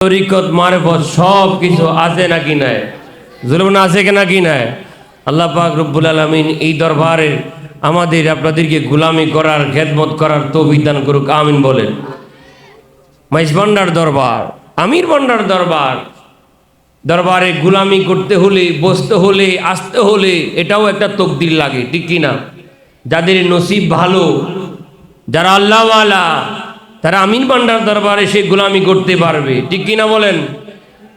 তরিকত, মারফত সব কিছু আছে নাকি নাই? জুলুম আছে কি নাকি নাই? আল্লাহ পাক রব্বুল আলমিন এই দরবারে আমাদের আপনাদেরকে গুলামি করার, খেদমত করার তো বিধান করুক, আমিন বলেন। মাইস ভান্ডার দরবার, আমির ভান্ডার দরবার, দরবারে গুলামি করতে হলে, বসতে হলে, আসতে হলে এটাও একটা তকদির লাগে, ঠিক কি না যাদের নসিব ভালো, যারা আল্লাহওয়ালা তারা আমিন ভান্ডার দরবারে সে গুলামি করতে পারবে। ঠিক কি না বলেন?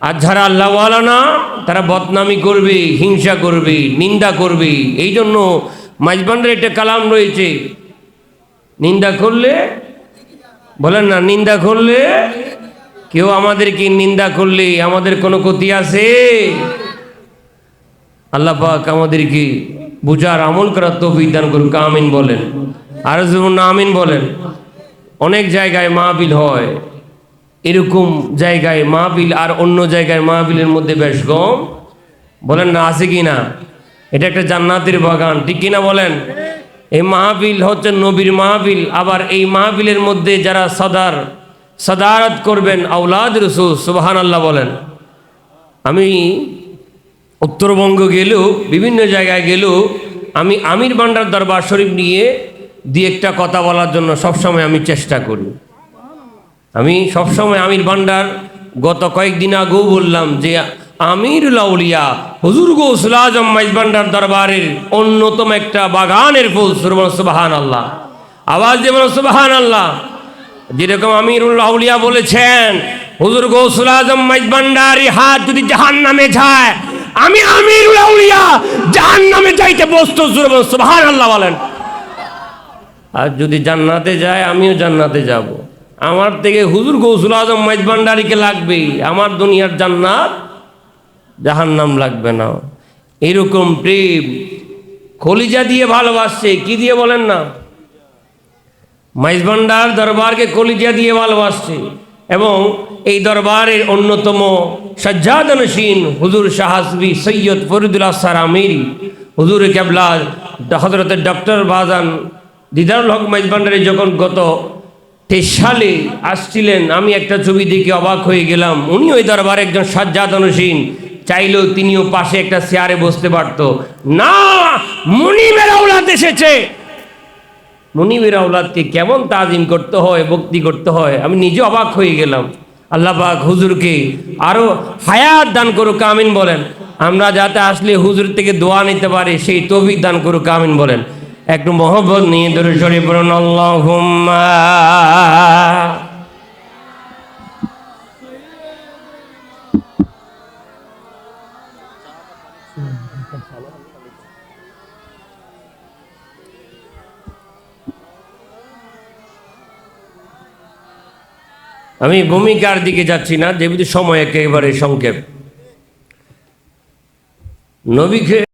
আর যারা আল্লাহওয়ালা না, তারা বদনামি করবে, হিংসা করবে, নিন্দা করবে। এই জন্য মাইজবান্ডার একটা কালাম রয়েছে। নিন্দা করলে, বলেন না, নিন্দা করলে কেউ আমাদেরকে নিন্দা করলে আমাদের কোনো ক্ষতি আছে? আল্লাহ পাক আমাদেরকে বুঝার আমল করার তো বিধান করুক, আমিন বলেন। আর আমিন বলেন। অনেক জায়গায় মাহবিল হয়। এরকম জায়গায় মাহবিল আর অন্য জায়গায় মাহবিলের মধ্যে বেশ কম বলেন না, আছে কি না? এটা একটা জান্নাতের বাগান, ঠিক কিনা বলেন? এই মাহবিল হচ্ছে নবীর মাহবিল আবার এই মাহবিলের মধ্যে যারা সদার, সদারত করবেন আউলাদ রসুল সুবাহান আল্লাহ বলেন। আমি উত্তরবঙ্গ গেলেও, বিভিন্ন জায়গায় গেলেও, আমি আমির বান্ডার দরবার শরীফ নিয়ে দু একটা কথা বলার জন্য সবসময় আমি চেষ্টা করি। আমি সবসময় আমির ভান্ডার, গত কয়েকদিন আগেও বললাম যে আমির লাউলিয়া হুজুর গৌসুল আজম মাইজ ভান্ডার দরবারের অন্যতম একটা বাগানের ফুল সুরমান সুবাহান আল্লাহ আওয়াজ বলো সুবাহান আল্লাহ যেরকম আমিরুল লাউলিয়া বলেছেন, হুজুর গৌসুল আজম মাইজ ভান্ডারি হাত যদি জাহান নামে যায়, আমি আমিরুল লাউলিয়া জাহান নামে যাইতে বসতো সুরমান সুবাহান আল্লাহ বলেন। আর যদি জান্নাতে যায়, আমিও জান্নাতে যাব। আমার থেকে হুজুর গৌসুল আজম মাইজ ভান্ডারিকে লাগবে। আমার দুনিয়ার জান্নাত জাহান্নাম লাগবে না। এরকম প্রেম খলিজা দিয়ে ভালোবাসছে, কি দিয়ে বলেন না? মাইজ ভান্ডার দরবারকে কলিজা দিয়ে ভালোবাসছে। এবং এই দরবারের অন্যতম সজ্জাদনসীন হুজুর শাহাসবি সৈয়দ ফরিদুল আসার আমিরি, হুজুর কেবলা হজরতের ডক্টর বাজান দিদারুল হক মাইজ যখন গত তেইশ সালে আসছিলেন, আমি একটা ছবি দেখে অবাক হয়ে গেলাম। উনি ওই দরবারে একজন সাজ্জাদ অনুসীন। চাইলেও তিনিও পাশে একটা চেয়ারে বসতে পারত। না, মুনিমের আওলাদ এসেছে। মনিবের আওলাদকে কেমন তাজিম করতে হয়, ভক্তি করতে হয়, আমি নিজে অবাক হয়ে গেলাম। আল্লাহ পাক হুজুরকে আরও হায়াত দান করুক, আমিন বলেন। আমরা যাতে আসলে হুজুর থেকে দোয়া নিতে পারি, সেই তৌফিক দান করুক, আমিন বলেন। একটু মহব্বত নিয়ে ধরে সরে পড়ুন, আল্লাহুম্মা। আমি ভূমিকার দিকে যাচ্ছি না, যেহেতু সময় একেবারে সংক্ষেপ। নবীকে